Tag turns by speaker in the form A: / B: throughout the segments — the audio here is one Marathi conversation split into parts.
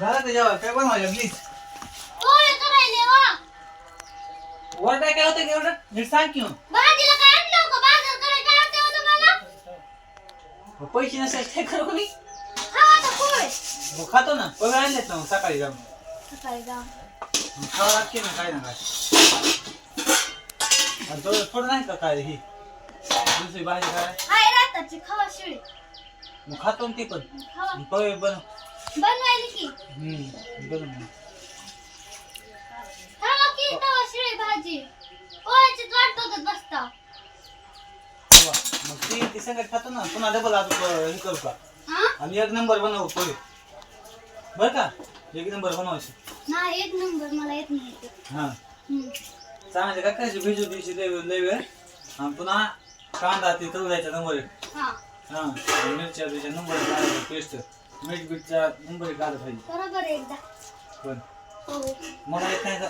A: झालं काय बनवायचं प्लीज
B: वा
A: वर काय होतं एवढं? नीट सांग की मग. मग पैसे नसेल काय करू मी?
B: हा आता पोहे
A: मग खातो ना. पगार आणलेत ना मग सकाळी जाऊन? मग खावं लागते ना काय ना काय. आणि थोडं थोडं नाही का काय ही? दुसरी भाजी काय? मग खातो ना ते पण. मग पोहे बनव.
B: बनवायली की?
A: हम्म मग.
B: खावा की तवा शिळी भाजी. पोह्याचीच वाट बघत बसता.
A: वा. मग ती ती संगत खातो ना पुन्हा डबल आता हे करू का?
B: हा?
A: आणि एक नंबर बनवू पोहे. बरं का? एक नंबर बनवायचे.
B: नाही एक नंबर मला येत नाही ते.
A: हां.
B: हम्म.
A: चांगले काय करायचे भिजू द्यायची लय लय वेळ? आणि पुन्हा कांदा ते तळू द्यायचा नंबर एक.
B: हा.
A: हां मिरच्या नंबर पेस्ट मीठ बीटचा नंबर एक घालत पाहिजे
B: बरोबर आहे एकदा.
A: पण
B: हो.
A: मला येत नाही का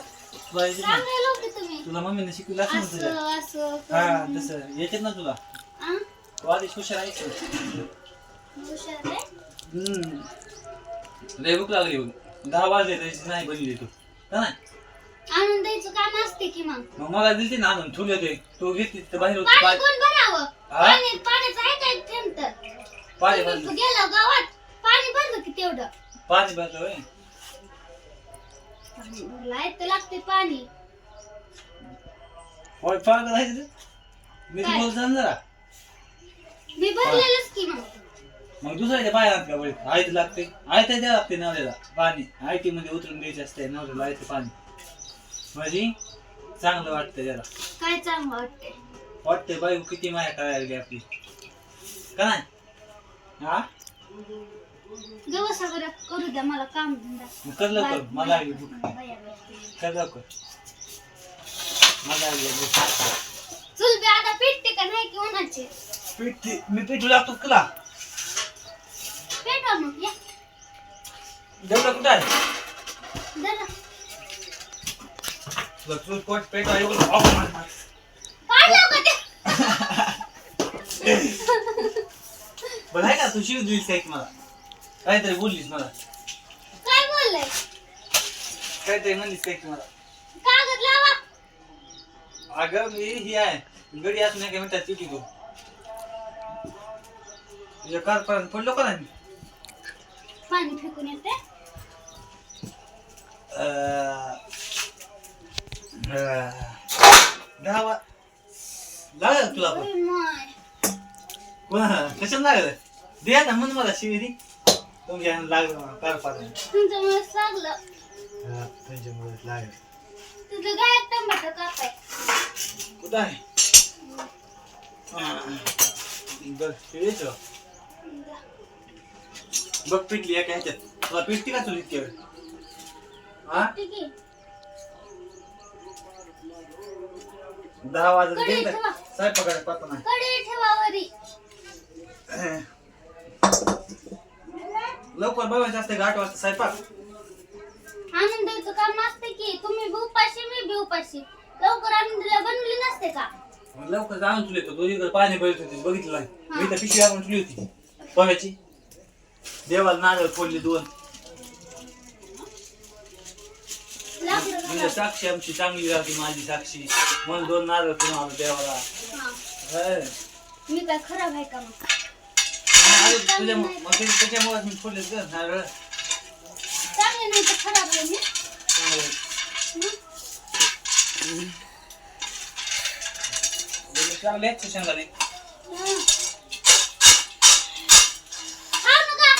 A: तुला येते ना
B: चांगले लोक आहे तुम्ही.
A: तुला मम्मीने शिकवलं असं ना तुझ्या
B: असं असं
A: हा
B: करून.
A: तसं. येतात ना तुला?
B: आ?
A: तू आधी हुशार आहेस
B: हुशार आहे?
A: हम्म. लय भूक लागली बघ. दहा वाजले तरी नाही बनली तू. का नाही
B: आणून द्यायचं काम असते की मग?
A: मग मला दिलते ना आणून. ठेवले ते तू घेतली तर बाहेर होती.
B: पाणी
A: पाय
B: कोण भरावं?
A: हा?
B: पाणी पाण्याचं आहे काय थेंब तर तुम्ही गेला गावात? पाणी भरलं की तेवढं.
A: पाणी भरलं होय?
B: पाणी भरलं आहे तर लागते पाणी.
A: होय राहायचं रे. मी
B: काय?
A: तुम्हाला सांग जरा.
B: मी भरलेलंच की मग.
A: मग दुसऱ्याच्या लागत का बळी आयत लागते. आयत द्या लागते नवऱ्याला. पाणी. आयटी मध्ये उतरून द्यायचे असते. नवऱ्याला आयत पाणी. म्हणजे चांगलं वाटतं जरा
B: काय चांगलं वाटते
A: वाटतंय बाई किती माया करायला लागली आपली. का नाही? हा?
B: बरं करू द्या मला काम धंदा.
A: मग कर लवकर मला भूक. कर लवकर. मला भूक.
B: चुल बी आता पेटते का नाही की उन्हाचे?
A: मी पिठू लागतो तुला.
B: मग या.
A: जेवढं कुठं आहे? तुला तू पोट पेट आहे एवढं ऑफ मार मार.
B: काढलं का ते.
A: बरं आहे का? तू शिव दिलीस काय की मला. काहीतरी बोललीस मला.
B: काय बोललंय
A: काहीतरी म्हणलीस काय की मला.
B: कागद लावा.
A: अगं मी ही आहे. गडी असून एका मिनिटात चिठी तू तुझ्या कार पर्यंत पडलो का नाही
B: पाणी फेकून येते.
A: अं, अं, दहा वा लागल तुला पण?
B: माय.
A: कोणा लागलं? द्या ना म्हण मला शिविरी तुमच्या लागलं मला पर्यंत
B: तुमच्यामुळे लागलं.
A: तुमच्यामुळे लागलं.
B: तुझं काय टमाटर कापाय.
A: कुठं आहे? ते येतो. बघ पिटली एका ह्याच्यात. तुला पिटती का तुला इतक्या वेळ? हा?
B: ठीक आहे
A: दहा वाजत
B: कडे
A: गेलं
B: ठेवा.
A: स्वयंपाकाला नाही
B: कढई ठेवा वरी.
A: लवकर बघायचं असते आठ वाजता स्वयंपाक.
B: आणून द्यायचं काम असते की तुम्ही बी उपाशी मी बी उपाशी. लवकर आणून दिल्या बनवली नसते का?
A: मग लवकर जाणून तुले तो दोन्हीकडे पाणी भरत होती बघितलं नाही. मी तर पिशवी आणून ठेवली होती पव्याची देवाला नारळ फोडली दोन.
B: लाकडं
A: म्हणजे
B: घाला.
A: साक्षी आमची चांगली राहते माझी साक्षी. म्हणून दोन नारळ आलो देवाला.
B: हा.
A: होय.
B: मी काय खराब आहे का मग?
A: तुझ्या मग ते- त्याच्यामुळे मी फोडले ग नारळ
B: चांगले नाही तर खराब आहे मी
A: चांगले आहेत शेंगाने
B: हं. खाऊ नका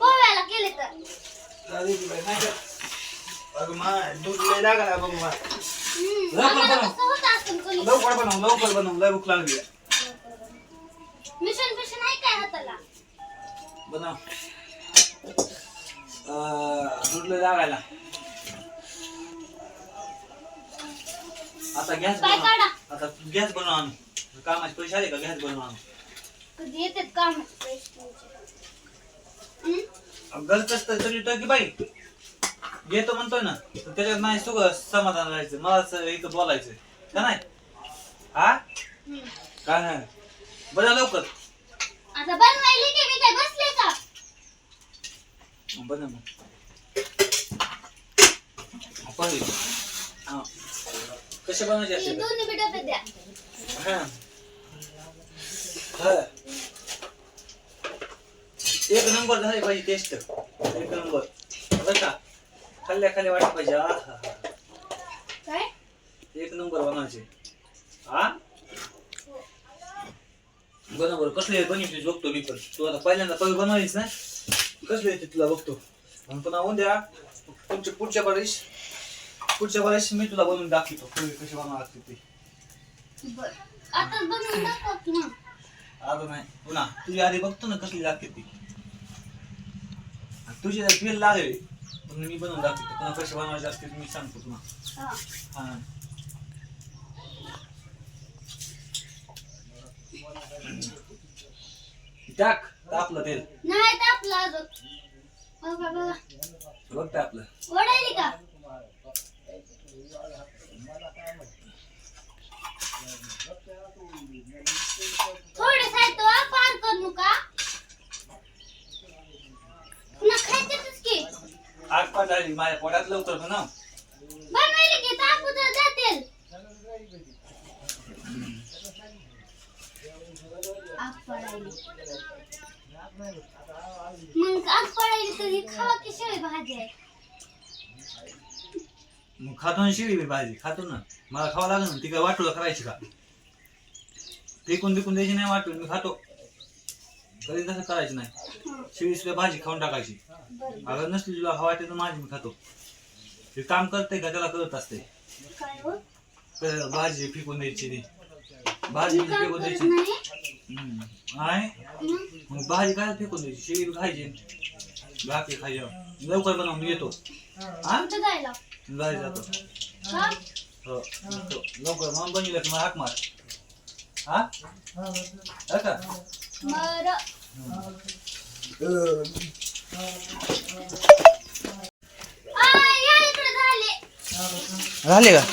B: पोह्याला केले तर
A: अरे ती बाई, नाही का? अगं माय, दूध लय लागला बघ मला.
B: हं.
A: लवकर
B: आम्हाला
A: बनव.
B: कसं होतं असं कोणी
A: लवकर बनव लवकर बनव लय भूक लागली
B: मिशन पिशन आहे काय हाताला?
A: बनव लागायला आता गॅस
B: काय
A: बनव.
B: काढा?
A: आता गॅस बनव आणू कामाचे पैसे आले का? गॅस बनव आणू
B: कधी येतात काम
A: गलतच तर तरी तर की बाई? येतो म्हणतोय ना. तर त्याच्यात नाही सुग समाधान राहायचं. मला इथं बोलायचं का नाही? हा? काय नाही. बरं लवकर.
B: आता बनवायली की मी काय बसले का?
A: बनव मग पाहिजे हा. कसे बनवायचे
B: हे
A: असते
B: दोन्ही बी डबे द्या.
A: हा. हा. एक नंबर झाली पाहिजे टेस्ट एक नंबर. बरं का? खाल्ल्या खाल्ल्या वाटत पाहिजे. आ हा हा
B: काय?
A: एक नंबर बनवायचे हा बरोबर कसले बनवते बघतो मी पण. तू आता पहिल्यांदा पहिले बनवायच ना? कसले येते तुला बघतो. आणि पुन्हा उद्या पुढच्या पुढच्या वेळेस पुढच्या वेळेस मी तुला बनवून दाखवतो. पोहे कसे बनवावं लागते ते.
B: आता
A: नाही. पुन्हा. तुझी आधी बघतो ना कसली लागते ती. तुझी तेल लागेल पण मी बनवून दाखवतो. पुन्हा कसे बनवायचे असतील मी सांगतो पुन्हा
B: हा.
A: टाक तापलं तेल.
B: नाही तापलं अजून. बघा ओढायली का? थोडे साहित्य वापर करू का पुन्हा खायचंच की.
A: आग पण झाली माझ्या पोटात लवकर ना
B: बनवायला की तापू तर जातील आग पडायली. मग आग पडायली तर ही खावा की शेळी भाजी आहे?
A: मग खातो ना शिळी भाजी खातो ना. मला खावं लागेल ना ती काय वाटूला करायची का? फेकून बिकून द्यायची नाही वाटून मी खातो. कधी तसं करायचं नाही. शिळी सुद्धा भाजी खाऊन टाकायची. अगर नसली तुला खावा तर माझी मी खातो. ते काम करते का त्याला करत असते
B: काय हो?
A: तर भाजी फेकून द्यायची ती भाजी फेकून द्यायची
B: नाही? मग
A: मग भाजी काय फेकून द्यायची? शिळी खायची. भाकरी खायची. लवकर बनवून येतो. हा जाय जातो. हो. लवकर. मग बनवलं की मला हाक मार. हा हा का?
B: झाले.
A: झाले का?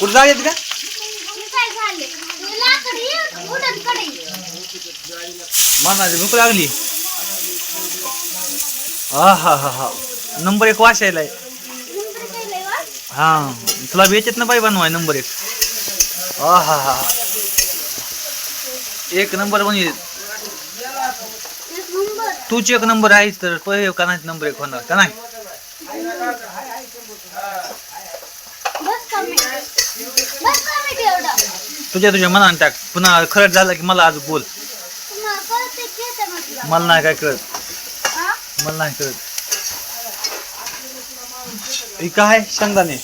A: कुठं झाले का
B: हे काय झाले हे लाकड हे उडन कढई
A: मनाची भूक लागली. हा हा हा हा नंबर एक वाचायला आहे हा तुला बेचत ना बाई बनवाय नंबर एक. हा हा हा एक नंबर
B: म्हणजे
A: तूच एक नंबर आहेस तर पहिले हो का नाही नंबर एक होणार का नाही? तुझ्या तुझ्या मनाने टाक. पुन्हा खरंच झालं की मला आज बोल
B: तुम्हाला कळते घेते म्हटलं
A: मला नाही काय कळत. मला नाही कळत. हे काय? शेंगदाणे.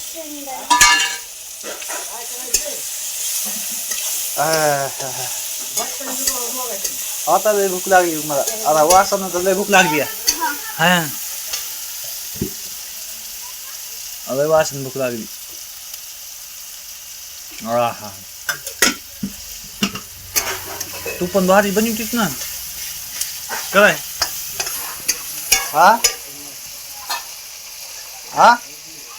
A: आता लय भूक लागली मला. आता वासानं तर लय भूक लागली
B: हा.
A: लय वासन भूक लागली. हा तू पण भारी बनवतीस ना? काय? हा? हा?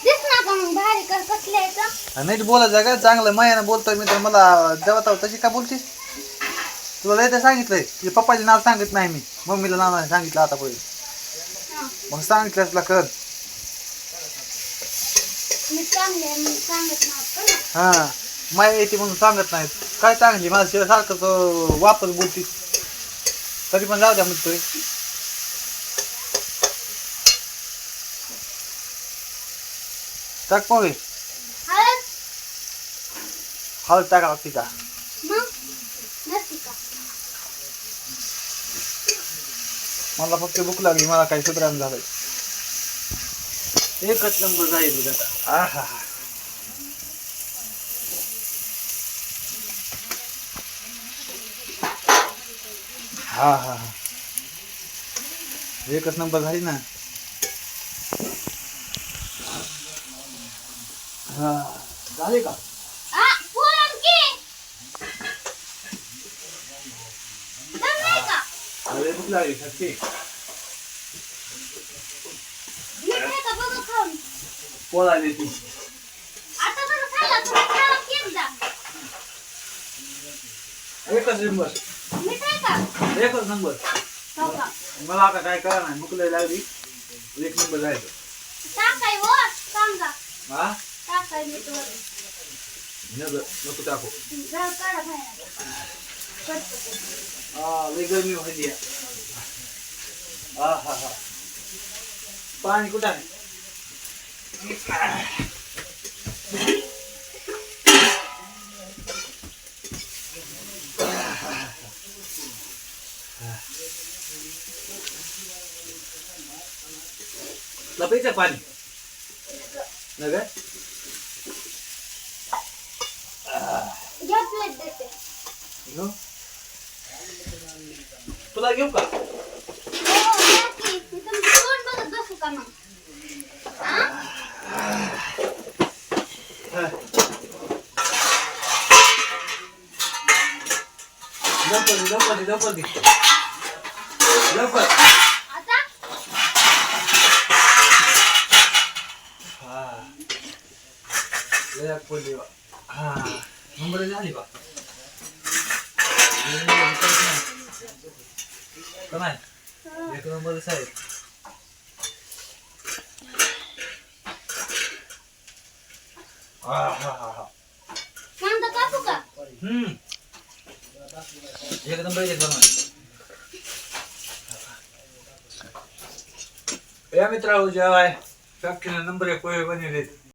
B: दिस ना का मग भारी कर कसले यायचं
A: नीट बोलायचं का? चांगलं मायानं बोलतोय मी तर मला जेवत तशी का बोलतीस? तुला लय तर सांगितलंय. तुझ्या पप्पाचे नाव सांगित नाही मी. मम्मीला नाव नाही सांगितलं आता
B: हा.
A: मग सांगितलं तुला कर.
B: मी चांगले आहे, मी सांगत नव्हतं ना
A: हा? माया येते म्हणून सांगत नाहीत. काय चांगली? माझ्या सारखं तो वापस बोलतीस. तरी पण जाऊ द्या म्हणतोय टाक पोहे
B: हळद.
A: हळद टाका लागते का?
B: मग? नसती का?
A: मला फक्त भूक लागली मला काही सुधारण झालंय एकच नंबर जाईल बघ आता आहा हा हा हा. एकच नंबर झाली ना? हा. झाले का? ती. एकच नंबर एकच नंबर
B: हो
A: मला आता काय करा नाही भूक लय लागली. एक नंबर जायचं
B: हो
A: हा? नको टाकू. हा लय गरमी व्हायली हा हा हा. पाणी कुठं आहे? लपेचं पाणी. नाही घेऊ? तुला घेऊ का? जपल जपल जपल जपल बा हा नंबर झाली बा का नाही एक नंबर साहेब हा हा हा हा
B: कांदा कापू का
A: हम्म एक नंबर एक बनवाय या मित्रांनो जेवाय फॅक्टरीने नंबर एक पोहे